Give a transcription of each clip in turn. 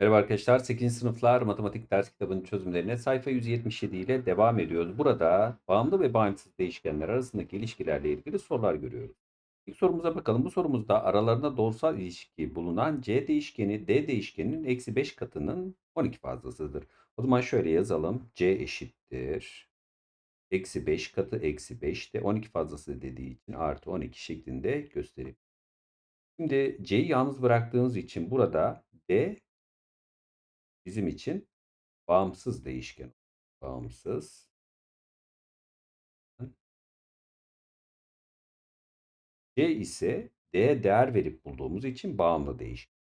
Merhaba arkadaşlar, 8. sınıflar matematik ders kitabının çözümlerine sayfa 177 ile devam ediyoruz. Burada bağımlı ve bağımsız değişkenler arasındaki ilişkilerle ilgili sorular görüyoruz. İlk sorumuza bakalım. Bu sorumuzda aralarında doğrusal ilişki bulunan c değişkeni d değişkeninin eksi 5 katının 12 fazlasıdır. O zaman şöyle yazalım. c eşittir. Eksi 5 katı eksi 5 de 12 fazlası dediği için artı 12 şeklinde göstereyim. Şimdi c'yi yalnız bıraktığınız için burada d bizim için Bağımsız değişken. Bağımsız. C ise D'ye değer verip bulduğumuz için bağımlı değişken.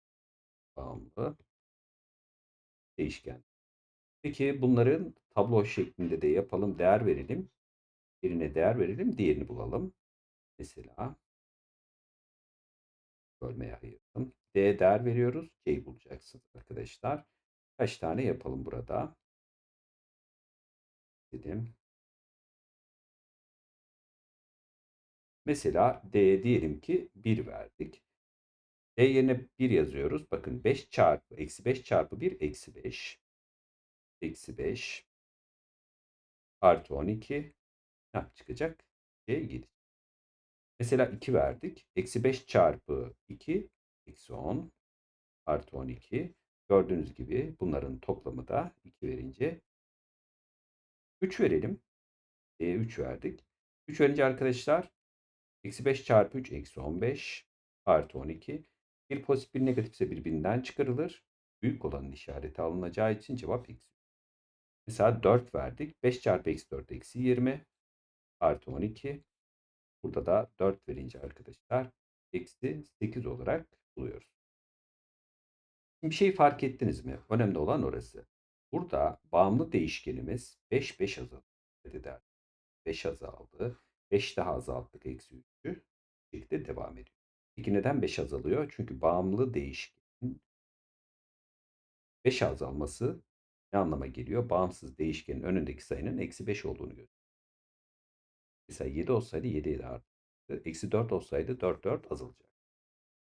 Bağımlı değişken. Peki bunların tablo şeklinde de yapalım. Değer verelim. Birine değer verelim. Diğerini bulalım. Mesela bölmeye ayırdım. D'ye değer veriyoruz. C'yi bulacaksınız arkadaşlar. Kaç tane yapalım burada? Dedim. Mesela D'ye diyelim ki 1 verdik. D yerine 1 yazıyoruz. Bakın 5 çarpı eksi 5 çarpı 1 eksi 5. Eksi 5 artı 12 ne çıkacak? C 7. Mesela 2 verdik. Eksi 5 çarpı 2 eksi 10 artı 12. Gördüğünüz gibi bunların toplamı da 2 verince 3 verelim. D'ye 3 verdik. 3 verince arkadaşlar eksi 5 çarpı 3 eksi 15 artı 12. Bir pozitif bir negatifse birbirinden çıkarılır. Büyük olanın işareti alınacağı için cevap eksi. Mesela 4 verdik. 5 çarpı eksi 4 eksi 20 artı 12. Burada da 4 verince arkadaşlar eksi 8 olarak buluyoruz. Bir şey fark ettiniz mi? Önemli olan orası. Burada bağımlı değişkenimiz 5 5 azaldı. Eder. 5 azaldı. 5 daha azalttık eksi 3'ü. Bu şekilde devam ediyor. Peki neden 5 azalıyor? Çünkü bağımlı değişkenin 5 azalması ne anlama geliyor? Bağımsız değişkenin önündeki sayının eksi 5 olduğunu gösteriyor. Mesela 7 olsaydı 7 ile arttı. Eksi 4 olsaydı 4 4 azalacak.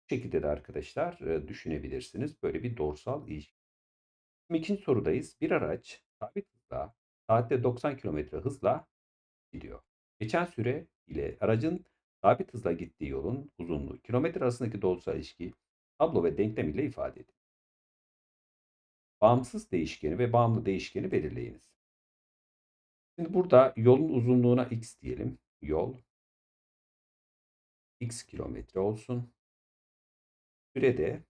Bu şekilde de arkadaşlar düşünebilirsiniz. Böyle bir doğrusal ilişki. Şimdi ikinci sorudayız. Bir araç sabit hızla saatte 90 kilometre hızla gidiyor. Geçen süre ile aracın sabit hızla gittiği yolun uzunluğu kilometre arasındaki doğrusal ilişki tablo ve denklem ile ifade edin. Bağımsız değişkeni ve bağımlı değişkeni belirleyiniz. Şimdi burada yolun uzunluğuna x diyelim. Yol x kilometre olsun. Sürede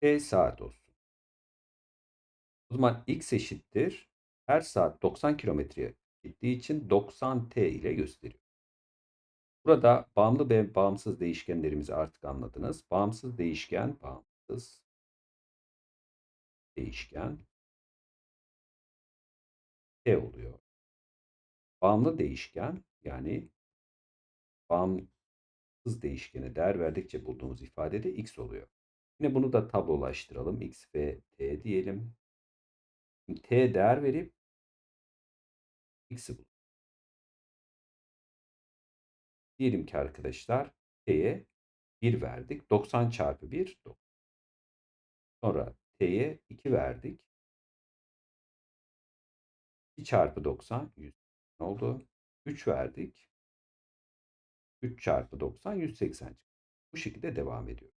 t saat olsun. O zaman x eşittir. Her saat 90 kilometre gittiği için 90t ile gösteriyor. Burada bağımlı ve bağımsız değişkenlerimizi artık anladınız. Bağımsız değişken, bağımsız değişken t oluyor. Bağımlı değişken yani bağımsız değişkene değer verdikçe bulduğumuz ifade de x oluyor. Yine bunu da tablolaştıralım. x ve t diyelim. Şimdi t değer verip x'i bul. Diyelim ki arkadaşlar t'ye 1 verdik. 90 çarpı 1 90. Sonra t'ye 2 verdik. 2 çarpı 90 100 oldu. 3 verdik. 3 çarpı 90 180 Bu şekilde devam ediyor.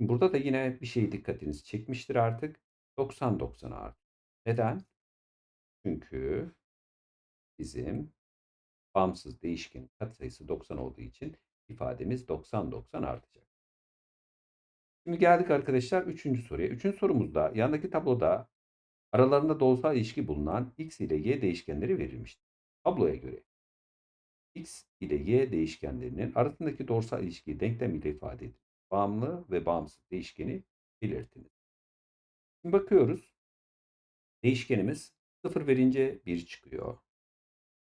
Burada da yine bir şey dikkatinizi çekmiştir artık. 90 90 artı. Neden? Çünkü bizim bağımsız değişkenin katsayısı 90 olduğu için ifademiz 90 90 artacak. Şimdi geldik arkadaşlar 3. soruya. 3. sorumuzda yandaki tabloda aralarında doğrusal ilişki bulunan x ile y değişkenleri verilmiştir. Tabloya göre x ile y değişkenlerinin arasındaki doğrusal ilişkiyi denklem ile ifade edin. Bağımlı ve bağımsız değişkeni belirtiniz. Şimdi bakıyoruz. Değişkenimiz 0 verince 1 çıkıyor.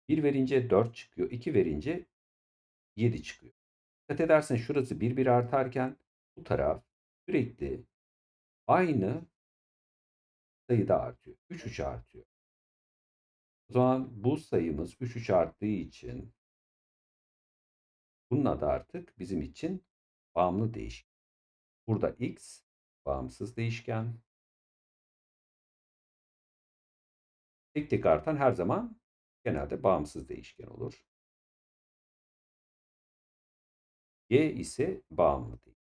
1 verince 4 çıkıyor. 2 verince 7 çıkıyor. Dikkat edersen şurası 1 1 artarken bu taraf sürekli aynı sayıda artıyor. 3 3 artıyor. O zaman bu sayımız 3 3 arttığı için bunun adı artık bizim için bağımlı değişken. Burada x bağımsız değişken. Tek tek artan her zaman genelde bağımsız değişken olur. Y ise bağımlı değil.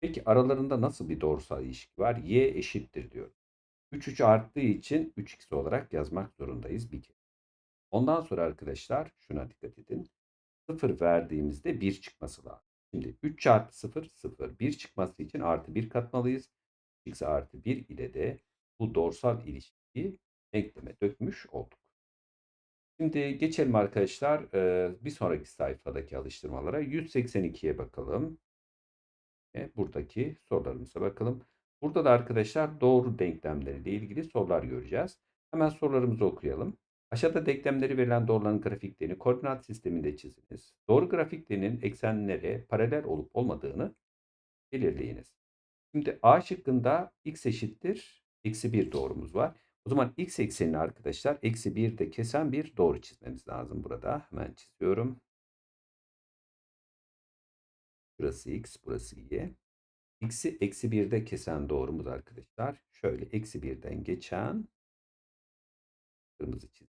Peki aralarında nasıl bir doğrusal ilişki var? Y eşittir diyor. 3 3 arttığı için 3x olarak yazmak zorundayız bir kere. Ondan sonra arkadaşlar şuna dikkat edin. 0 verdiğimizde 1 çıkması lazım. Şimdi 3 çarpı 0 0. 1 çıkması için artı 1 katmalıyız. x artı 1 ile de bu doğrusal ilişkiyi denkleme dökmüş olduk. Şimdi geçelim arkadaşlar bir sonraki sayfadaki alıştırmalara. 182'ye bakalım. Buradaki sorularımıza bakalım. Burada da arkadaşlar doğru denklemleriyle ilgili sorular göreceğiz. Hemen sorularımızı okuyalım. Aşağıda denklemleri verilen doğruların grafiklerini koordinat sisteminde çiziniz. Doğru grafiklerinin eksenlere paralel olup olmadığını belirleyiniz. Şimdi A şıkkında x eşittir eksi 1 doğrumuz var. O zaman x eksenini arkadaşlar eksi 1'de kesen bir doğru çizmemiz lazım burada. Hemen çiziyorum. Burası x, burası y. x'i eksi 1'de kesen doğrumuz arkadaşlar. Şöyle eksi 1'den geçen kırmızı çizim.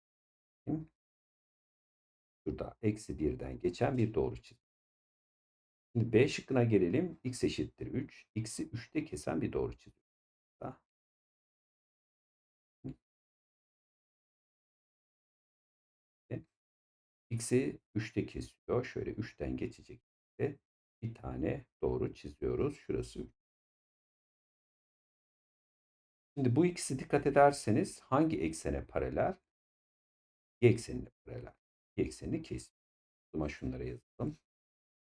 Şurada eksi 1'den geçen bir doğru çizim. Şimdi B şıkkına gelelim. x eşittir 3. x'i 3'te kesen bir doğru çizim. x'i 3'te kesiyor. Şöyle 3'ten geçecek bir tane doğru çiziyoruz. Şurası 3. Şimdi bu ikisi dikkat ederseniz hangi eksene paralel? Y eksenine paralel. Y eksenini kes. O zaman şunlara yazalım.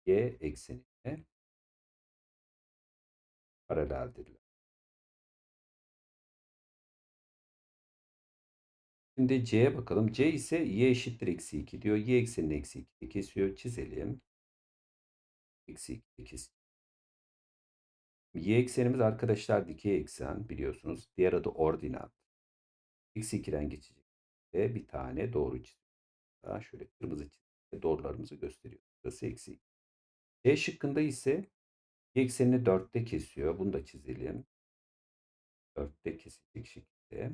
Y eksenine paraleldirler. Şimdi C'ye bakalım. C ise Y eşittir eksi 2 diyor. Y eksenini eksi 2 kesiyor. Çizelim. Eksi 2 kes. Y eksenimiz arkadaşlar dikey eksen biliyorsunuz. Diğer adı ordinat. Eksi 2'den geçecek. Ve bir tane doğru çizim. Daha şöyle kırmızı çizimle doğrularımızı gösteriyor. Burası eksi 2. C şıkkında ise y eksenini 4'te kesiyor. Bunu da çizelim. 4'te kesecek şekilde.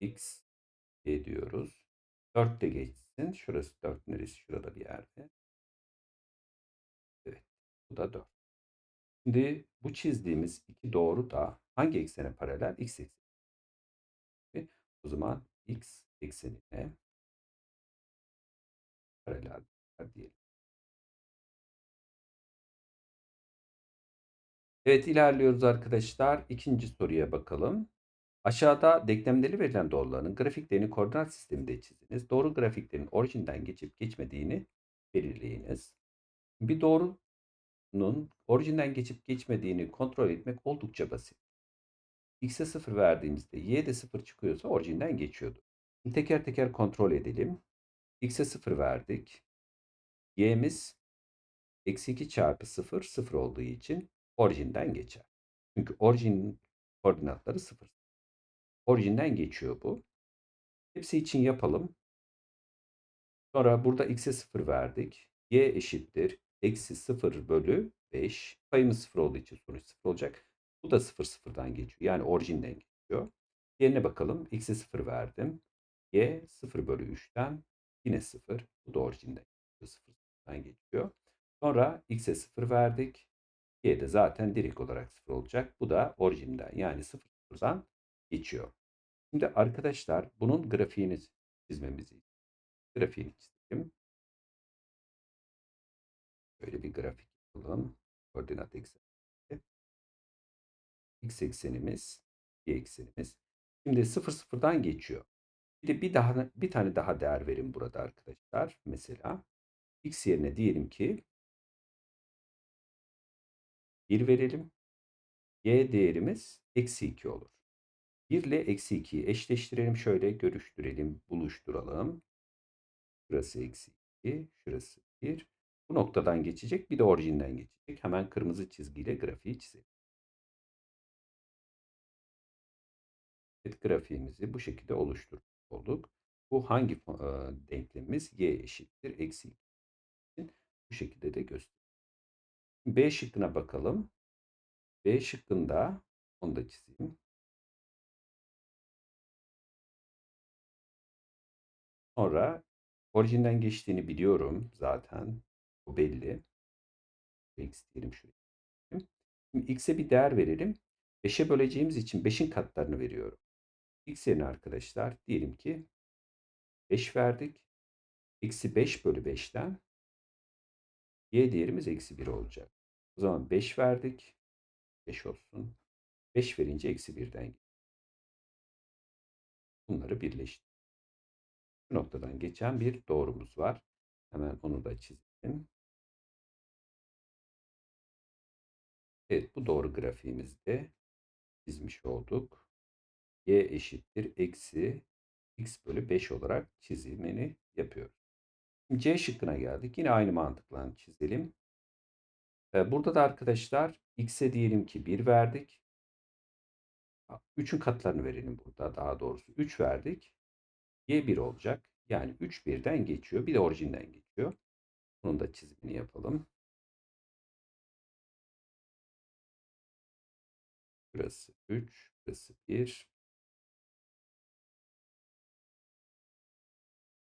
X y diyoruz. 4'te geçsin. Şurası 4 neresi? Şurada bir yerde. Evet. Bu da 4. Şimdi bu çizdiğimiz iki doğru da hangi eksene paralel? X ekseni. O zaman x eksenine paralel diyelim. Evet ilerliyoruz arkadaşlar. İkinci soruya bakalım. Aşağıda denklemleri verilen doğruların grafiklerini koordinat sisteminde çiziniz. Doğru grafiklerin orijinden geçip geçmediğini belirleyiniz. Bir doğrunun orijinden geçip geçmediğini kontrol etmek oldukça basit. X'e 0 verdiğimizde Y'de 0 çıkıyorsa orijinden geçiyordu. Şimdi teker teker kontrol edelim. X'e 0 verdik. Y'miz eksi 2 çarpı 0 0 olduğu için orijinden geçer. Çünkü orijin koordinatları 0. Orijinden geçiyor bu. Hepsi için yapalım. Sonra burada x'e 0 verdik. y eşittir. Eksi 0 bölü 5. Payımız 0 olduğu için sonuç 0 olacak. Bu da 0 sıfırdan geçiyor. Yani orijinden geçiyor. Yerine bakalım. x'e 0 verdim. y 0 bölü 3'ten yine 0. Bu da orijinden geçiyor. 0 sıfırdan geçiyor. Sonra x'e 0 verdik. y de zaten direkt olarak 0 olacak. Bu da orijinden yani 0 sıfırdan geçiyor. Şimdi arkadaşlar bunun grafiğini çizmemizi grafiğini çizelim. Böyle bir grafik yapalım. Koordinat ekseni. X eksenimiz, Y eksenimiz. Şimdi 0 sıfırdan geçiyor. Bir de bir daha bir tane daha değer verin burada arkadaşlar. Mesela x yerine diyelim ki 1 verelim. Y değerimiz eksi 2 olur. 1 ile eksi 2'yi eşleştirelim. Şöyle görüştürelim, buluşturalım. Şurası eksi 2, şurası 1. Bu noktadan geçecek, bir de orijinden geçecek. Hemen kırmızı çizgiyle grafiği çizelim. Grafiğimizi bu şekilde oluşturmuş olduk. Bu hangi denklemimiz? Y eşittir eksi 2. Bu şekilde de gösteriyor. B şıkkına bakalım. B şıkkında onu da çizeyim. Sonra orijinden geçtiğini biliyorum zaten. Bu belli. X diyelim şuraya. X'e bir değer verelim. 5'e böleceğimiz için 5'in katlarını veriyorum. X yerine arkadaşlar diyelim ki 5 verdik. Eksi 5 bölü 5'ten y değerimiz eksi 1 olacak. O zaman 5 verdik. 5 olsun. 5 verince eksi 1'den bunları birleştir. Bu noktadan geçen bir doğrumuz var. Hemen onu da çizelim. Evet bu doğru grafiğimizde çizmiş olduk. Y eşittir eksi x bölü 5 olarak çizimini yapıyoruz. C şıkkına geldik. Yine aynı mantıkla çizelim. Burada da arkadaşlar x'e diyelim ki 1 verdik. 3'ün katlarını verelim burada daha doğrusu. 3 verdik. Y 1 olacak. Yani 3 birden geçiyor. Bir de orijinden geçiyor. Bunun da çizimini yapalım. Burası 3. Burası 1.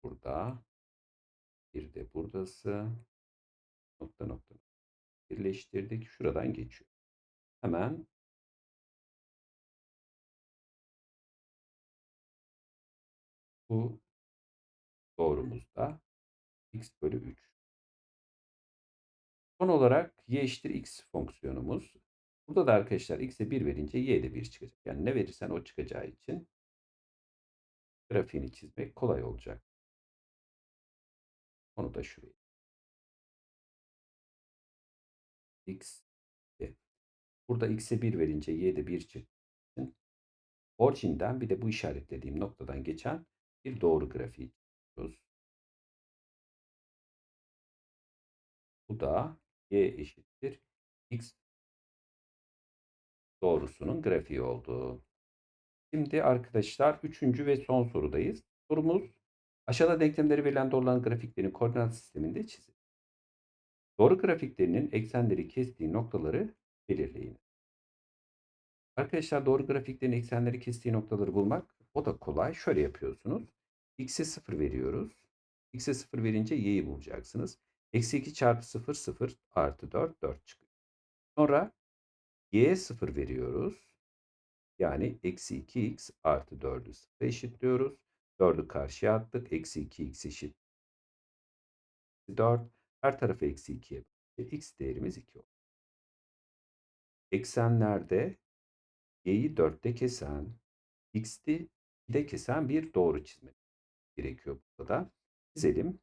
Burada. Bir de buradası. Nokta nokta. Birleştirdik. Şuradan geçiyor. Hemen bu doğrumuzda x bölü 3. Son olarak y eşittir x fonksiyonumuz. Burada da arkadaşlar x'e 1 verince y de 1 çıkacak. Yani ne verirsen o çıkacağı için grafiğini çizmek kolay olacak. Onu da şuraya. x Burada x'e 1 verince y de 1 çıktı. Orijinden bir de bu işaretlediğim noktadan geçen bir doğru grafiği çiziyoruz. Bu da y eşittir x doğrusunun grafiği oldu. Şimdi arkadaşlar üçüncü ve son sorudayız. Sorumuz aşağıda denklemleri verilen doğruların grafiklerini koordinat sisteminde çizin. Doğru grafiklerinin eksenleri kestiği noktaları belirleyin. Arkadaşlar doğru grafiklerin eksenleri kestiği noktaları bulmak o da kolay. Şöyle yapıyorsunuz. X'e 0 veriyoruz. X'e 0 verince y'yi bulacaksınız. Eksi 2 çarpı 0 0 artı 4 4 çıkıyor. Sonra y'ye 0 veriyoruz. Yani eksi 2x artı 4'ü 0 eşitliyoruz. 4'ü karşıya attık. Eksi 2x eşit 4. Her tarafı eksi 2'ye x değerimiz 2 oldu. Eksenlerde y'yi 4'te kesen, x'ti 2'de kesen bir doğru çizmek gerekiyor burada da. Çizelim.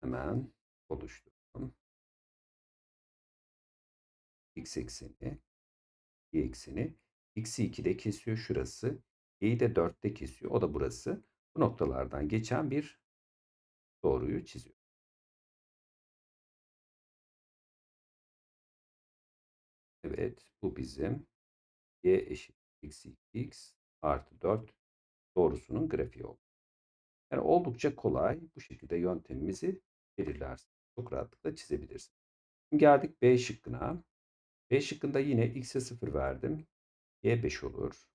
Hemen oluşturalım. X ekseni, Y ekseni. X'i 2'de kesiyor şurası. Y'yi de 4'te kesiyor. O da burası. Bu noktalardan geçen bir doğruyu çiziyor. Evet bu bizim y eşit eksi x artı 4 doğrusunun grafiği oldu. Yani oldukça kolay bu şekilde yöntemimizi belirlersin. Çok rahatlıkla çizebilirsin. Şimdi geldik B şıkkına. B şıkkında yine x'e 0 verdim. Y 5 olur.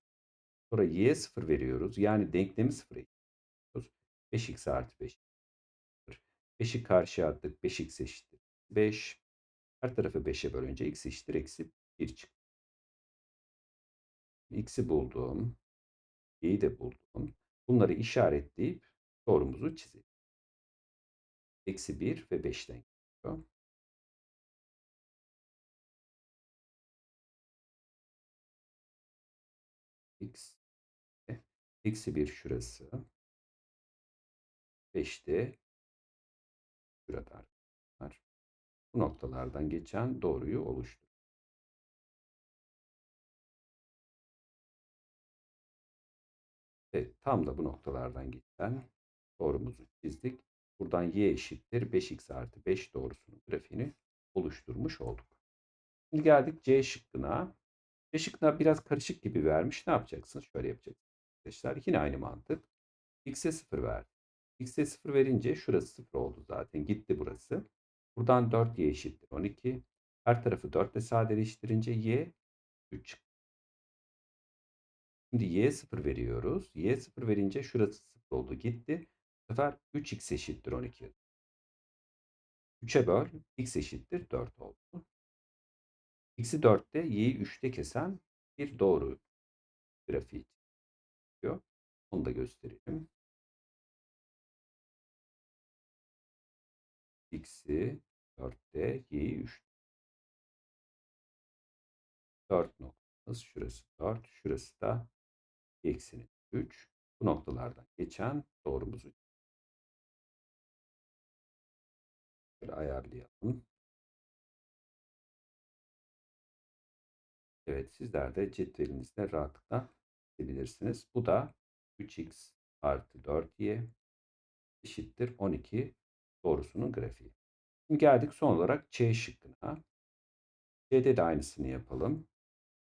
Sonra y'ye 0 veriyoruz. Yani denklemi 0'a ekliyoruz. 5x artı 5. 5'i karşıya attık. 5x eşittir. 5. Her tarafı 5'e bölünce x eşittir. Eksi 1 çıktı. X'i buldum. Y'yi de buldum. Bunları işaretleyip doğrumuzu çizelim. Eksi 1 ve 5'ten geliyor. X eksi 1 şurası. 5'te şurada var. Bu noktalardan geçen doğruyu oluştur. Evet, tam da bu noktalardan geçen doğrumuzu çizdik. Buradan y eşittir 5x artı 5 doğrusunun grafiğini oluşturmuş olduk. Şimdi geldik C şıkkına. C şıkkına biraz karışık gibi vermiş. Ne yapacaksınız? Şöyle yapacaksınız arkadaşlar. Yine aynı mantık. X'e 0 verdik. X'e 0 verince şurası 0 oldu zaten. Gitti burası. Buradan 4y eşittir 12. Her tarafı 4 ile sadeleştirince y 3 çıktı. Şimdi y'ye 0 veriyoruz. y'ye 0 verince şurası 0 oldu. Gitti. Bu sefer 3x eşittir 12. 3'e böl. x eşittir 4 oldu. X'i 4'te y'yi 3'te kesen bir doğru grafiği çıkıyor. Onu da gösterelim. X'i 4'te y'yi 3. 4 noktamız şurası 4. Şurası da eksinin 3. Bu noktalardan geçen doğrumuzu ayarlayalım. Evet sizler de cetvelinizde rahatlıkla çizebilirsiniz. Bu da 3x artı 4y eşittir 12 doğrusunun grafiği. Şimdi geldik son olarak C şıkkına. C'de de aynısını yapalım.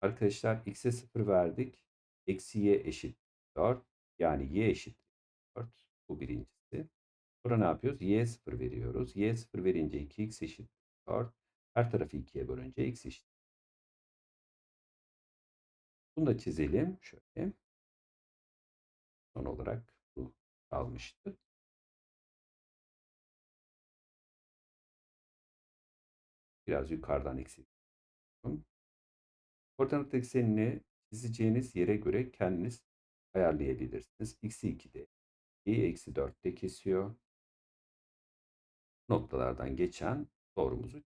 Arkadaşlar x'e 0 verdik. Eksi y eşit 4. Yani y eşit 4. Bu birincisi. Sonra ne yapıyoruz? y'ye 0 veriyoruz. y'ye 0 verince 2x eşit 4. Her tarafı 2'ye bölünce x eşit. Bunu da çizelim. Şöyle. Son olarak bu kalmıştı. Biraz yukarıdan eksik. Koordinat eksenini çizeceğiniz yere göre kendiniz ayarlayabilirsiniz. X'i 2'de, y eksi 4'te kesiyor. Noktalardan geçen doğrumuzu.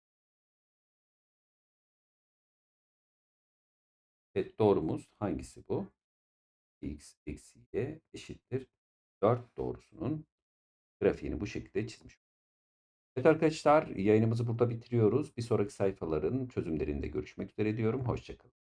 Evet doğrumuz hangisi bu? x eksi y eşittir 4 doğrusunun grafiğini bu şekilde çizmiş. Evet arkadaşlar yayınımızı burada bitiriyoruz. Bir sonraki sayfaların çözümlerinde görüşmek üzere diyorum. Hoşçakalın.